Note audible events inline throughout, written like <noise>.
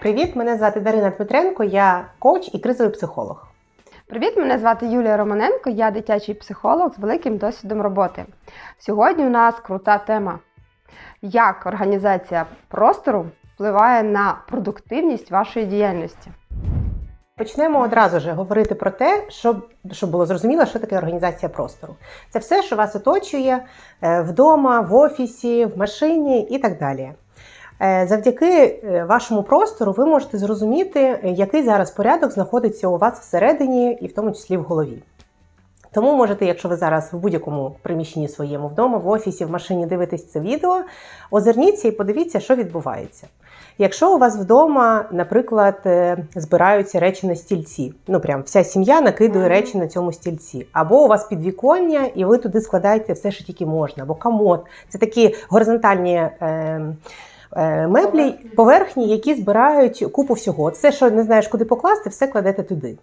Привіт, мене звати Дарина Дмитренко, я коуч і кризовий психолог. Привіт, мене звати Юлія Романенко, я дитячий психолог з великим досвідом роботи. Сьогодні у нас крута тема: як організація простору впливає на продуктивність вашої діяльності. Почнемо одразу ж говорити про те, щоб, щоб було зрозуміло, що таке організація простору. Це все, що вас оточує е, вдома, в офісі, в машині і так далі. Е, Завдяки е, вашому простору ви можете зрозуміти, е, який зараз порядок знаходиться у вас всередині, і в тому числі в голові. Тому можете, якщо ви зараз в будь-якому приміщенні своєму вдома, в офісі, в машині дивитесь це відео, озирніться і подивіться, що відбувається. Якщо у вас вдома, наприклад, збираються речі на стільці, ну прям вся сім'я накидує речі на цьому стільці, або у вас підвіконня, і ви туди складаєте все, що тільки можна, або комод. Це такі горизонтальні. Е, Меблі, поверхні, які збирають купу всього. Все, що не знаєш, куди покласти, все кладете туди.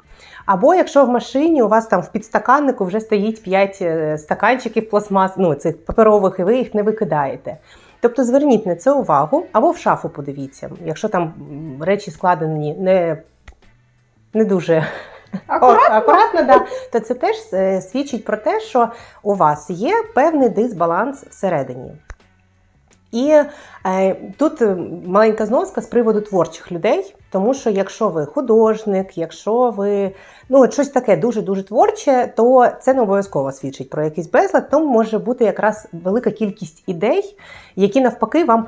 Або якщо в машині у вас там в підстаканнику вже стоїть 5 стаканчиків пластмас, ну цих паперових, і ви їх не викидаєте. Тобто зверніть на це увагу, або в шафу подивіться, якщо там речі складені не, не дуже Акуратно. Акуратно да, то це теж е, свідчить про те, що у вас є певний дисбаланс всередині. І е, тут е, маленька зноска з приводу творчих людей, тому що якщо ви художник, якщо ви ну, от щось таке дуже-дуже творче, то це не обов'язково свідчить про якийсь безлад, тому може бути якраз велика кількість ідей, які навпаки вам,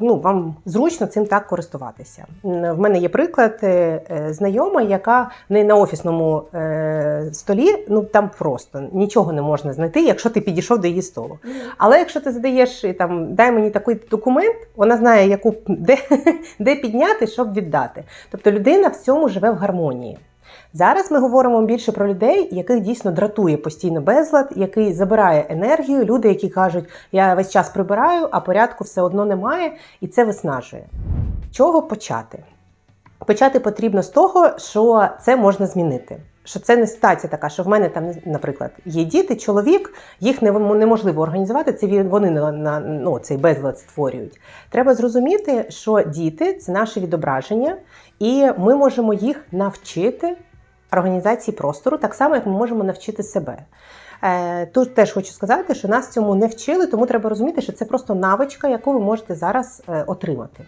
ну, вам зручно цим так користуватися. В мене є приклад е, е, знайома, яка не на офісному е, столі, ну там просто нічого не можна знайти, якщо ти підійшов до її столу. Але якщо ти задаєш там дай мені такий документ, вона знає, яку де, <laughs> де підняти, щоб віддати. Тобто людина в цьому живе в гармонії. Зараз ми говоримо більше про людей, яких дійсно дратує постійно безлад, який забирає енергію. Люди, які кажуть, я весь час прибираю, а порядку все одно немає, і це виснажує. Чого почати? Почати потрібно з того, що це можна змінити. Що це не ситуація така, що в мене там, наприклад, є діти, чоловік, їх неможливо організувати, це вони на, на ну, цей безлад створюють. Треба зрозуміти, що діти це наше відображення, і ми можемо їх навчити організації простору, так само, як ми можемо навчити себе. Е, Тут теж хочу сказати, що нас цьому не вчили, тому треба розуміти, що це просто навичка, яку ви можете зараз е, отримати.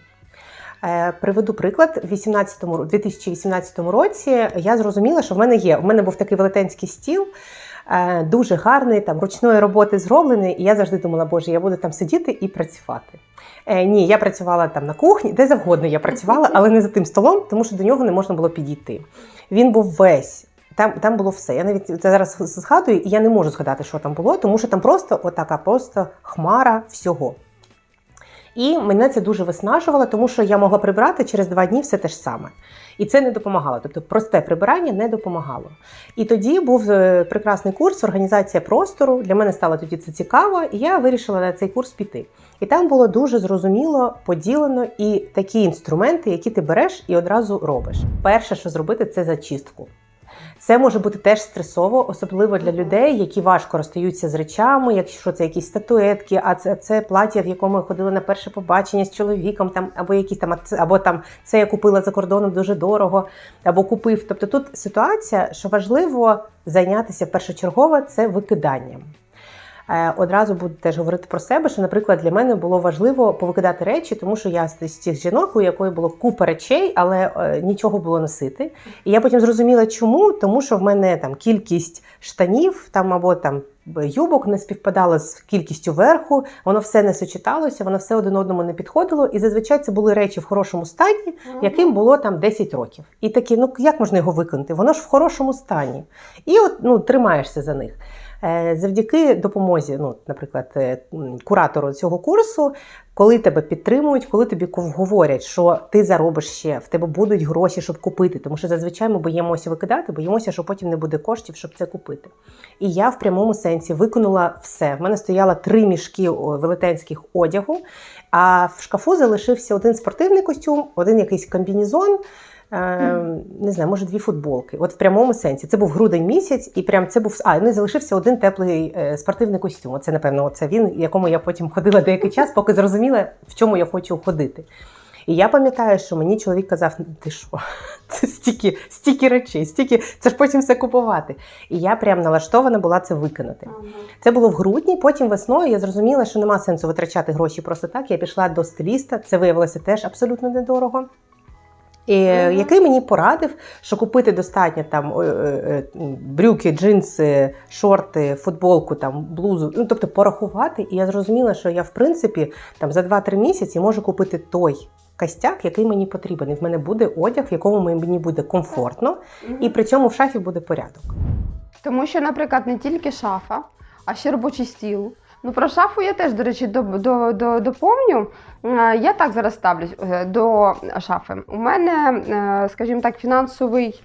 Е, Приведу приклад. В 18 ро- 2018 році я зрозуміла, що в мене є. В мене був такий велетенський стіл, дуже гарний, там ручної роботи зроблений. І я завжди думала, боже, я буду там сидіти і працювати. Е, ні, я працювала там на кухні, де завгодно я працювала, <laughs> але не за тим столом, тому що до нього не можна було підійти. Він був весь. Там, там було все. Я навіть зараз згадую, і я не можу згадати, що там було, тому що там просто отака просто хмара всього. І мене це дуже виснажувало, тому що я могла прибрати через два дні все те ж саме. І це не допомагало. Тобто просте прибирання не допомагало. І тоді був е, прекрасний курс Організація простору. Для мене стало тоді це цікаво, і я вирішила на цей курс піти. І там було дуже зрозуміло поділено і такі інструменти, які ти береш і одразу робиш. Перше, що зробити, це зачистку. Це може бути теж стресово, особливо для людей, які важко розстаються з речами, якщо це якісь статуетки, а це, це плаття, в якому я ходила на перше побачення з чоловіком, там або якісь там, або там це я купила за кордоном дуже дорого, або купив. Тобто тут ситуація, що важливо зайнятися першочергово, це викиданням. Е, Одразу буду теж говорити про себе, що, наприклад, для мене було важливо повикидати речі, тому що я з цих жінок, у якої було купа речей, але е, нічого було носити. І я потім зрозуміла, чому, тому що в мене там кількість штанів там або там юбок не співпадала з кількістю верху, воно все не сочеталося, воно все один одному не підходило. І зазвичай це були речі в хорошому стані, яким було там 10 років. І такі, ну як можна його викинути? Воно ж в хорошому стані. І от ну, тримаєшся за них. Е, Завдяки допомозі, ну, наприклад, е, куратору цього курсу, коли тебе підтримують, коли тобі говорять, що ти заробиш ще, в тебе будуть гроші, щоб купити. Тому що зазвичай ми боїмося викидати, боїмося, що потім не буде коштів, щоб це купити. І я в прямому сенсі виконала все. В мене стояло три мішки велетенських одягу, а в шкафу залишився один спортивний костюм, один якийсь комбінезон. Е, не знаю, може дві футболки. От в прямому сенсі. Це був грудень місяць, і прям це був а, ну і залишився один теплий е, спортивний костюм. Оце, напевно, це він, якому я потім ходила деякий час, поки зрозуміла, в чому я хочу ходити. І я пам'ятаю, що мені чоловік казав: «Ну, ти що? <laughs> Це стільки, стільки речей, стільки, це ж потім все купувати. І я прям налаштована була це виконати. Це було в грудні. Потім весною я зрозуміла, що нема сенсу витрачати гроші просто так. Я пішла до стиліста. Це виявилося теж абсолютно недорого. Мгм. Який мені порадив, що купити достатньо там е, е, е, брюки, джинси, шорти, футболку, там блузу, ну тобто порахувати. І я зрозуміла, що я в принципі там за 2-3 місяці можу купити той костяк, який мені потрібен. І в мене буде одяг, в якому мені буде комфортно, і при цьому в шафі буде порядок. Тому що, наприклад, не тільки шафа, а ще робочий стіл. Ну, про шафу я теж, до речі, до, до, до, доповню. Е, Я так зараз ставлюсь е, до шафи. У мене, е, скажімо так, фінансовий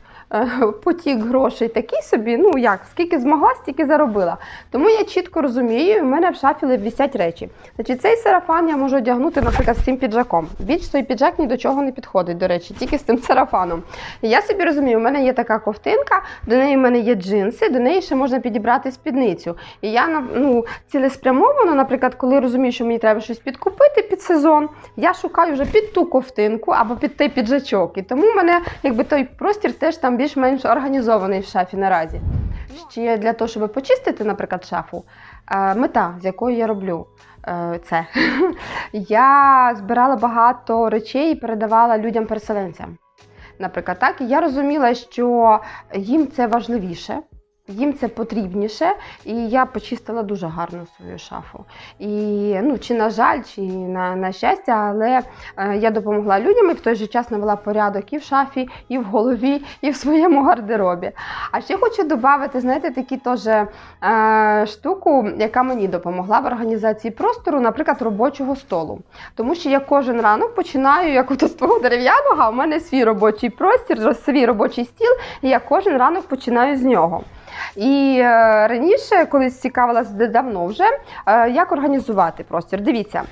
потік грошей такий собі, ну як, скільки змогла, стільки заробила. Тому я чітко розумію, в мене в шафі висять речі. Значить, цей сарафан я можу одягнути, наприклад, з цим піджаком. Більш той піджак ні до чого не підходить, до речі, тільки з цим сарафаном. Я собі розумію, у мене є така ковтинка, до неї в мене є джинси, до неї ще можна підібрати спідницю. І я ну, цілеспрямовано, наприклад, коли розумію, що мені треба щось підкупити під сезон, я шукаю вже під ту ковтинку або під той піджачок. І тому в мене якби той простір теж там більш-менш організований в шафі наразі. Ще для того, щоб почистити, наприклад, шафу, е, мета, з якою я роблю. е, Це <laughs> я збирала багато речей і передавала людям-переселенцям. Наприклад, так, і я розуміла, що їм це важливіше, їм це потрібніше, і я почистила дуже гарно свою шафу. І ну, чи на жаль, чи на, на щастя, але е, я допомогла людям і в той же час навела порядок і в шафі, і в голові, і в своєму гардеробі. А ще хочу додати, знаєте, такі теж е, штуку, яка мені допомогла в організації простору, наприклад, робочого столу. Тому що я кожен ранок починаю як з того дерев'яного, а в мене свій робочий простір, свій робочий стіл, і я кожен ранок починаю з нього. І е, раніше, колись цікавилася давно вже, е, як організувати простір. Дивіться, е,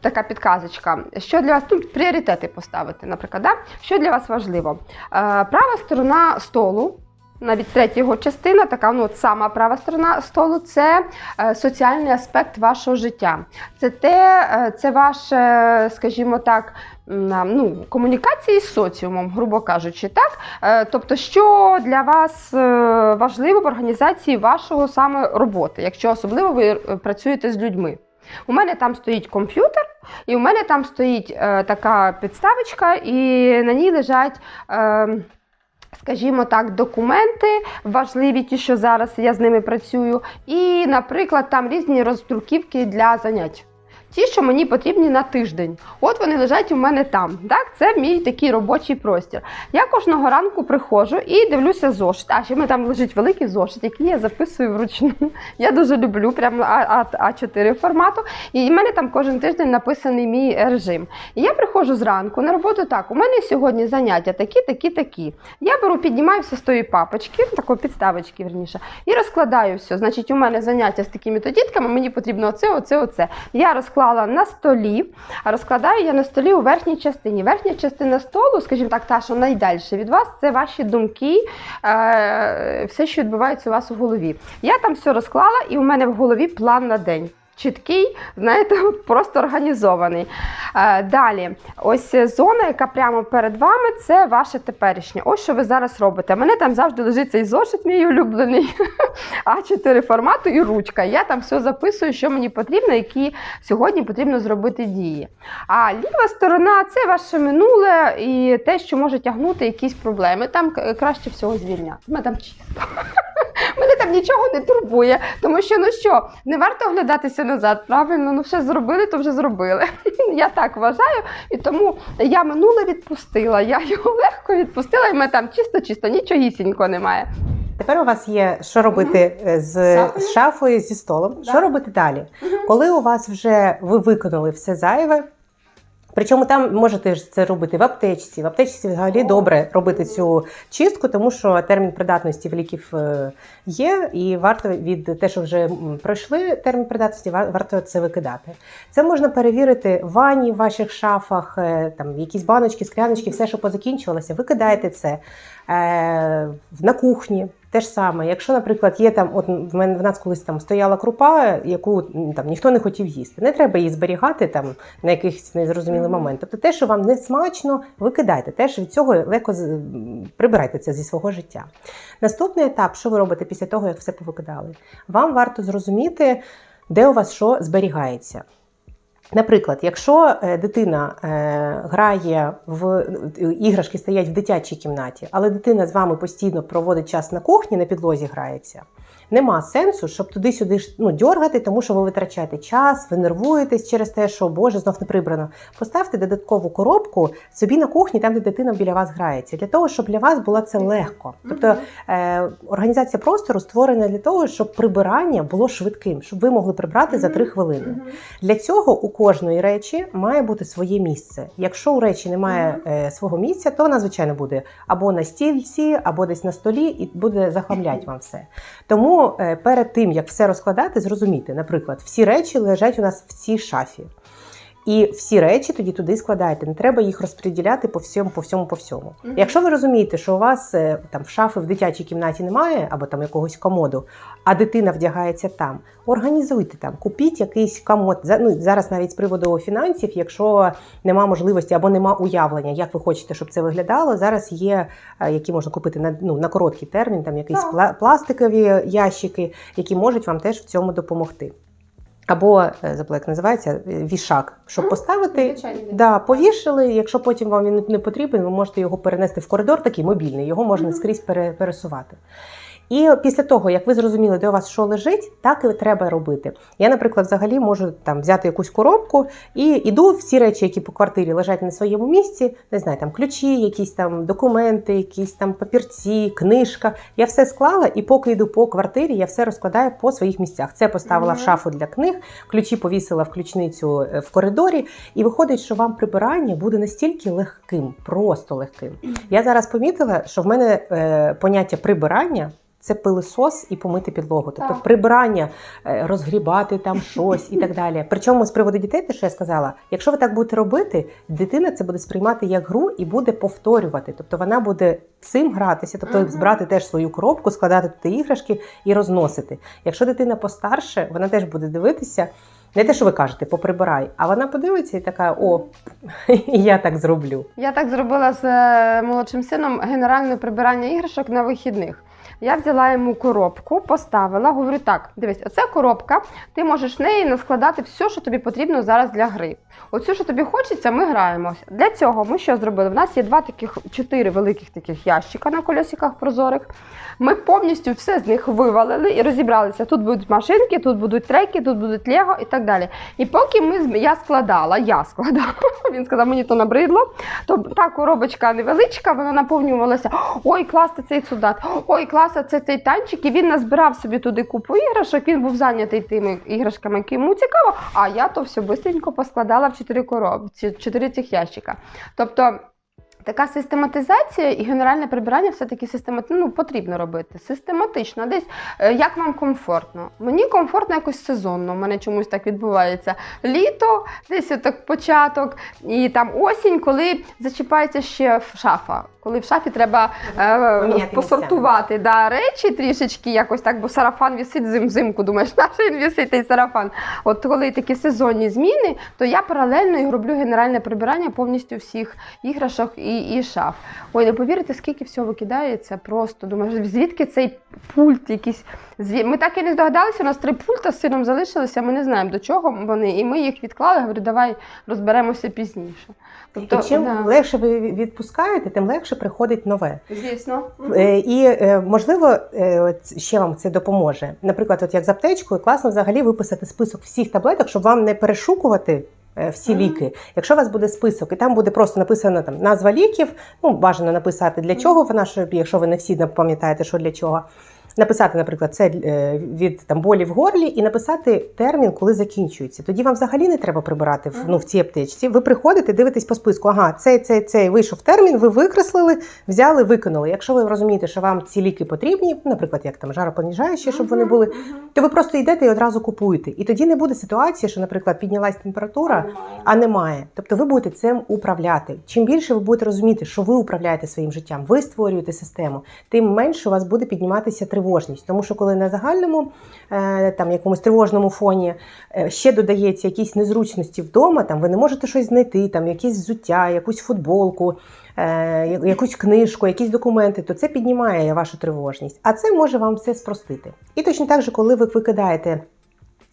така підказочка. Що для вас тут пріоритети поставити, наприклад, да? що для вас важливо? Права сторона столу. Навіть третя його частина, така ну от сама права сторона столу, це соціальний аспект вашого життя. Це те, це ваше, скажімо так, ну, комунікації з соціумом, грубо кажучи, так. Е, Тобто, що для вас е, важливо в організації вашого саме роботи, якщо особливо ви е, працюєте з людьми. У мене там стоїть комп'ютер, і у мене там стоїть е, така підставочка, і на ній лежать. Е, Скажімо так, документи важливі, ті, що зараз я з ними працюю, і, наприклад, там різні роздруківки для занять. Ті, що мені потрібні на тиждень. От вони лежать у мене там. Так? Це мій такий робочий простір. Я кожного ранку приходжу і дивлюся зошит. А ще в мене там лежить великий зошит, який я записую вручну. <laughs> Я дуже люблю А- А4 формату. І в мене там кожен тиждень написаний мій режим. І я приходжу зранку на роботу так. У мене сьогодні заняття такі, такі, такі. Я беру, піднімаю все з тої папочки, такої підставочки, верніше, і розкладаю все. Значить, у мене заняття з такими то дітками, мені потрібно оце, оце, оце. Я розклала на столі, а розкладаю я на столі у верхній частині. Верхня частина столу, скажімо так, та, що найдальше від вас, це ваші думки, е, все, що відбувається у вас у голові. Я там все розклала, і у мене в голові план на день. Чіткий, знаєте, просто організований. Е, далі, ось зона, яка прямо перед вами, це ваше теперішнє. Ось що ви зараз робите. У мене там завжди лежить цей зошит, мій улюблений <laughs> А4 формату і ручка. Я там все записую, що мені потрібно, які сьогодні потрібно зробити дії. А ліва сторона це ваше минуле і те, що може тягнути якісь проблеми. Там краще всього звільняти. Мене там чисто. <laughs> Мене там нічого не турбує, тому що ну що, не варто оглядатися назад. Правильно, ну все зробили, то вже зробили. <laughs> Я так вважаю, і тому я минуле відпустила. Я його легко відпустила, і в мене там чисто-чисто, нічогісінько немає. Тепер у вас є що робити з Шафою? з шафою, зі столом. Да. Що робити далі? Коли у вас вже ви виконали все зайве. Причому там можете це робити в аптечці. В аптечці взагалі добре робити цю чистку, тому що термін придатності в ліків е, є, і варто від те, що вже пройшли термін придатності, ва- варто це викидати. Це можна перевірити в ванні, в ваших шафах, е, там якісь баночки, скляночки, все, що позакінчувалося, викидаєте це на кухні. Те ж саме, якщо, наприклад, є там, от в мене в нас колись там стояла крупа, яку там ніхто не хотів їсти. Не треба її зберігати там на якийсь незрозумілий момент. Тобто те, що вам не смачно, викидайте. Теж від цього легко з- прибирайте це зі свого життя. Наступний етап, що ви робите після того, як все повикидали? Вам варто зрозуміти, де у вас що зберігається. Наприклад, якщо е, дитина е, грає в іграшки стоять в дитячій кімнаті, але дитина з вами постійно проводить час на кухні, на підлозі грається. Нема сенсу, щоб туди-сюди ну, дьоргати, тому що ви витрачаєте час, ви нервуєтесь через те, що Боже, знов не прибрано. Поставте додаткову коробку собі на кухні, там, де дитина біля вас грається, для того, щоб для вас було це легко. Тобто е, організація простору створена для того, щоб прибирання було швидким, щоб ви могли прибрати за три хвилини. Для цього у кожної речі має бути своє місце. Якщо у речі немає е, свого місця, то вона звичайно буде або на стільці, або десь на столі, і буде захламлять <clears throat> вам все. Тому е, перед тим як все розкладати, зрозуміти, наприклад, всі речі лежать у нас в цій шафі. І всі речі тоді туди складайте. Не треба їх розподіляти по всьому, по всьому, по всьому. Мгм. Якщо ви розумієте, що у вас е, там в шафи в дитячій кімнаті немає, або там якогось комоду, а дитина вдягається там, організуйте там, купіть якийсь комод. Ну, зараз навіть з приводу фінансів, якщо нема можливості або нема уявлення, як ви хочете, щоб це виглядало. Зараз є е, які можна купити на ну на короткий термін, там якісь пла- пластикові ящики, які можуть вам теж в цьому допомогти. Або е, забула, як називається е, вішак, щоб поставити. Звичайний. Да, повішали. Якщо потім вам він не потрібен, ви можете його перенести в коридор, такий мобільний, його можна скрізь пересувати. І після того, як ви зрозуміли, де у вас що лежить, так і треба робити. Я, наприклад, взагалі можу там взяти якусь коробку і іду всі речі, які по квартирі лежать на своєму місці, не знаю, там ключі, якісь там документи, якісь там папірці, книжка. Я все склала, і поки йду по квартирі, я все розкладаю по своїх місцях. Це поставила в шафу для книг, ключі повісила в ключницю е, в коридорі, і виходить, що вам прибирання буде настільки легким, просто легким. Я зараз помітила, що в мене е, поняття прибирання. Це пилисос і помити підлогу. Тобто Так. прибирання, е, розгрібати там щось і так <laughs> далі. Причому з приводу дітей, те, що я сказала, якщо ви так будете робити, дитина це буде сприймати як гру і буде повторювати. Тобто вона буде цим гратися, тобто Мгм. збирати теж свою коробку, складати туди іграшки і розносити. Якщо дитина постарше, вона теж буде дивитися. Не те, що ви кажете, поприбирай, а вона подивиться і така: о, <laughs> я так зроблю. Я так зробила з е, молодшим сином генеральне прибирання іграшок на вихідних. Я взяла йому коробку, поставила, говорю: так, дивись, оце коробка, ти можеш в неї наскладати все, що тобі потрібно зараз для гри. Оцю, що тобі хочеться, ми граємося. Для цього ми що зробили? В нас є два таких, чотири великих таких ящика на колесиках прозорих. Ми повністю все з них вивалили і розібралися. Тут будуть машинки, тут будуть треки, тут будуть лего і так далі. І поки ми я складала, я складала, <laughs> він сказав, мені то набридло, то та коробочка невеличка, вона наповнювалася. Ой, класти цей солдат, ой, класи це цей танчик. І він назбирав собі туди купу іграшок. Він був зайнятий тими іграшками, які йому цікаво. А я то все швидко поскладала в чотири коробці, чотири цих ящика. Тобто. Така систематизація і генеральне прибирання все-таки систематично ну, потрібно робити. Систематично, десь е, як вам комфортно. Мені комфортно якось сезонно. У мене чомусь так відбувається. Літо, десь отак початок, і там осінь, коли зачіпається ще шафа. Коли в шафі треба е, посортувати да, речі трішечки, якось так, бо сарафан висить зим взимку. Думаєш, <laughs> наш він висить той сарафан. От коли такі сезонні зміни, то я паралельно і роблю генеральне прибирання повністю всіх іграшок і, і шаф. Ой, не повірите, скільки всього викидається. Просто думаєш, звідки цей пульт якийсь. Ми так і не здогадалися, у нас три пульта з сином залишилися, ми не знаємо до чого вони, і ми їх відклали. Говорю, давай розберемося пізніше. Тобто, і чим да. легше ви відпускаєте, тим легше приходить нове. звісно. Е, І е, можливо, е, ще вам це допоможе. Наприклад, от як з аптечкою, класно взагалі виписати список всіх таблеток, щоб вам не перешукувати. Е, Всі ліки. Якщо у вас буде список, і там буде просто написано там назва ліків, ну бажано написати для чого вона, щоб якщо ви не всі пам'ятаєте, що для чого. Написати, наприклад, це е, від там болі в горлі, і написати термін, коли закінчується. Тоді вам взагалі не треба прибирати в, ну, в цій аптечці. Ви приходите, дивитесь по списку. Ага, цей, цей, цей вийшов термін, ви викреслили, взяли, виконали. Якщо ви розумієте, що вам ці ліки потрібні, наприклад, як там жаропоніжаючі, щоб вони були, то ви просто йдете і одразу купуєте. І тоді не буде ситуації, що, наприклад, піднялась температура, а немає. Тобто ви будете цим управляти. Чим більше ви будете розуміти, що ви управляєте своїм життям, ви створюєте систему, тим менше у вас буде підніматися тривожність. Тому що коли на загальному е, там якомусь тривожному фоні е, ще додається якісь незручності вдома, там ви не можете щось знайти, там якісь взуття, якусь футболку. е, Якусь книжку, якісь документи, то це піднімає вашу тривожність, а це може вам все спростити. І точно так же, коли ви викидаєте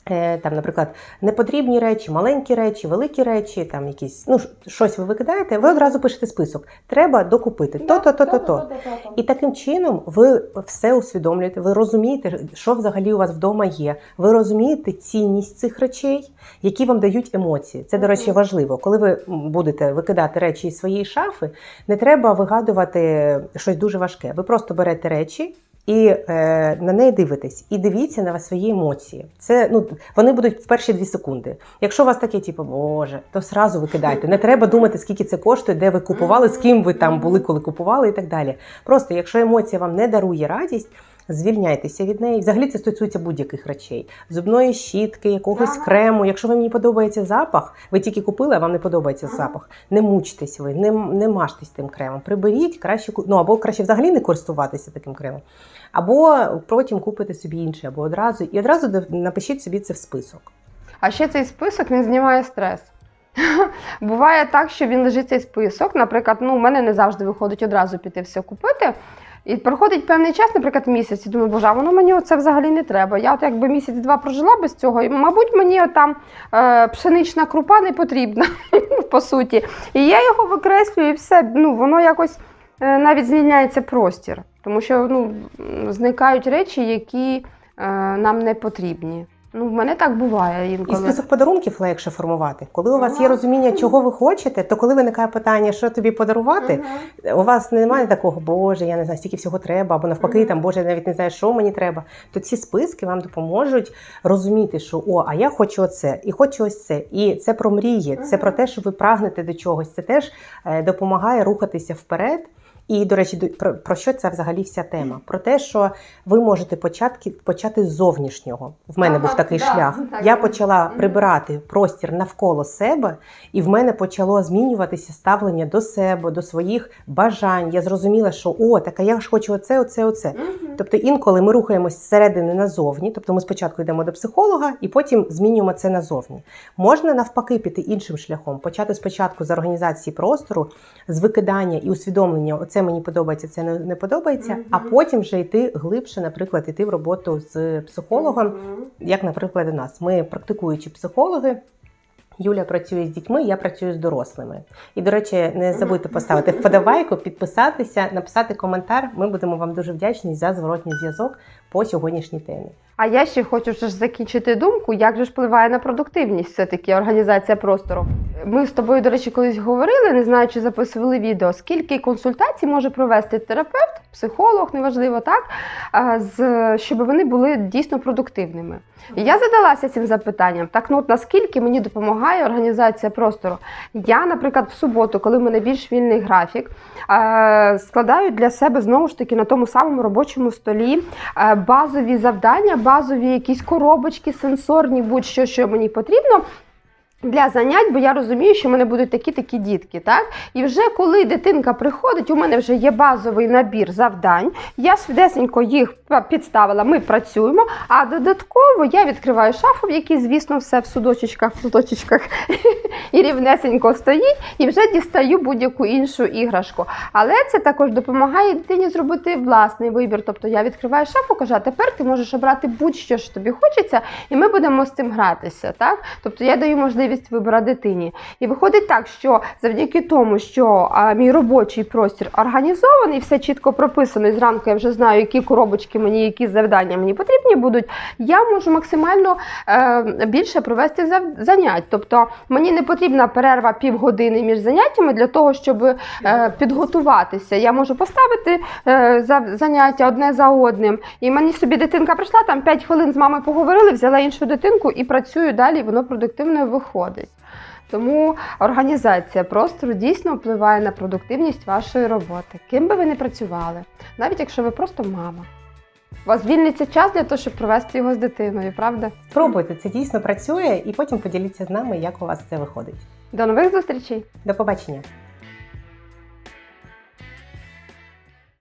Там, наприклад, непотрібні речі, маленькі речі, великі речі, там якісь ну щось ви викидаєте, ви одразу пишете список. Треба докупити то, то, то, то, то. І таким чином ви все усвідомлюєте, ви розумієте, що взагалі у вас вдома є. Ви розумієте цінність цих речей, які вам дають емоції. Це, до речі, важливо. Коли ви будете викидати речі із своєї шафи, не треба вигадувати щось дуже важке. Ви просто берете речі. І е, на неї дивитесь, і дивіться на свої емоції. Це ну вони будуть в перші дві секунди. Якщо у вас таке, типу, боже, то сразу викидайте. Не треба думати, скільки це коштує, де ви купували, з ким ви там були, коли купували, і так далі. Просто якщо емоція вам не дарує радість, звільняйтеся від неї. Взагалі це стосується будь-яких речей: зубної щітки, якогось Ага. крему. Якщо вам не подобається запах, ви тільки купили, а вам не подобається Ага. запах. Не мучтесь ви, не, не мажтесь тим кремом. Приберіть, краще ну або краще взагалі не користуватися таким кремом. Або потім купите собі інший, або одразу і одразу напишіть собі це в список. А ще цей список він знімає стрес. <laughs> Буває так, що він лежить цей список. Наприклад, ну, у мене не завжди виходить одразу піти все купити. І проходить певний час, наприклад, місяць, і думаю, боже, воно мені оце взагалі не треба. Я от якби місяць-два прожила без цього, і, мабуть, мені там е, пшенична крупа не потрібна, <laughs> по суті. І я його викреслюю, і все. Ну, воно якось е, навіть звільняється простір, тому що ну, зникають речі, які е, нам не потрібні. Ну, в мене так буває І список подарунків легше формувати. Коли у вас є розуміння, чого ви хочете, то коли виникає питання, що тобі подарувати, Мгм. у вас немає такого, боже, я не знаю, стільки всього треба, або навпаки, Мгм. там Боже, я навіть не знаю, що мені треба. То ці списки вам допоможуть розуміти, що о, а я хочу оце, і хочу ось це. І це про мрії, це Мгм. про те, що ви прагнете до чогось. Це теж е, допомагає рухатися вперед. І, до речі, про, про що це взагалі вся тема? Про те, що ви можете початки, почати з зовнішнього. В мене Ага, був такий да, шлях. так. Я почала прибирати простір навколо себе, і в мене почало змінюватися ставлення до себе, до своїх бажань. Я зрозуміла, що о, так а я ж хочу оце, оце, оце. Мгм. Тобто інколи ми рухаємось зсередини назовні, тобто ми спочатку йдемо до психолога і потім змінюємо це назовні. Можна навпаки піти іншим шляхом, почати спочатку з організації простору, з викидання і усвідомлення, оце мені подобається, це не, не подобається, а потім вже йти глибше, наприклад, йти в роботу з психологом, Мгм. як, наприклад, у нас. Ми практикуючі психологи. Юля працює з дітьми, я працюю з дорослими. І, до речі, не забудьте поставити вподобайку, підписатися, написати коментар. Ми будемо вам дуже вдячні за зворотній зв'язок по сьогоднішній темі. А я ще хочу ж закінчити думку, як же впливає на продуктивність все-таки організація простору. Ми з тобою, до речі, колись говорили, не знаю, чи записували відео, скільки консультацій може провести терапевт, психолог, неважливо так, щоб вони були дійсно продуктивними. І я задалася цим запитанням: так, ну от наскільки мені допомагає організація простору? Я, наприклад, в суботу, коли в мене більш вільний графік, складаю для себе знову ж таки на тому самому робочому столі базові завдання, базові якісь коробочки, сенсорні, будь-що, що мені потрібно. Для занять, бо я розумію, що в мене будуть такі-такі дітки, так? І вже коли дитинка приходить, у мене вже є базовий набір завдань. Я швидесенько їх підставила, ми працюємо. А додатково я відкриваю шафу, в якій, звісно, все в судочечках, в судочечках <laughs> і рівнесенько стоїть, і вже дістаю будь-яку іншу іграшку. Але це також допомагає дитині зробити власний вибір. Тобто я відкриваю шафу, кажу, а тепер ти можеш обрати будь-що, що тобі хочеться, і ми будемо з цим гратися. Так? Тобто я даю можливість можливість вибору дитині. І виходить так, що завдяки тому, що мій робочий простір організований, все чітко прописано, і зранку я вже знаю, які коробочки мені, які завдання мені потрібні будуть, я можу максимально е, більше провести занять. Тобто мені не потрібна перерва півгодини між заняттями для того, щоб е, підготуватися. Я можу поставити е, за- заняття одне за одним. І мені собі дитинка прийшла, там 5 хвилин з мамою поговорили, взяла іншу дитинку і працюю далі, воно продуктивно виходить. Тому організація простору дійсно впливає на продуктивність вашої роботи, ким би ви не працювали, навіть якщо ви просто мама. У вас звільниться час для того, щоб провести його з дитиною, правда? Спробуйте, це дійсно працює, і потім поділіться з нами, як у вас це виходить. До нових зустрічей! До побачення!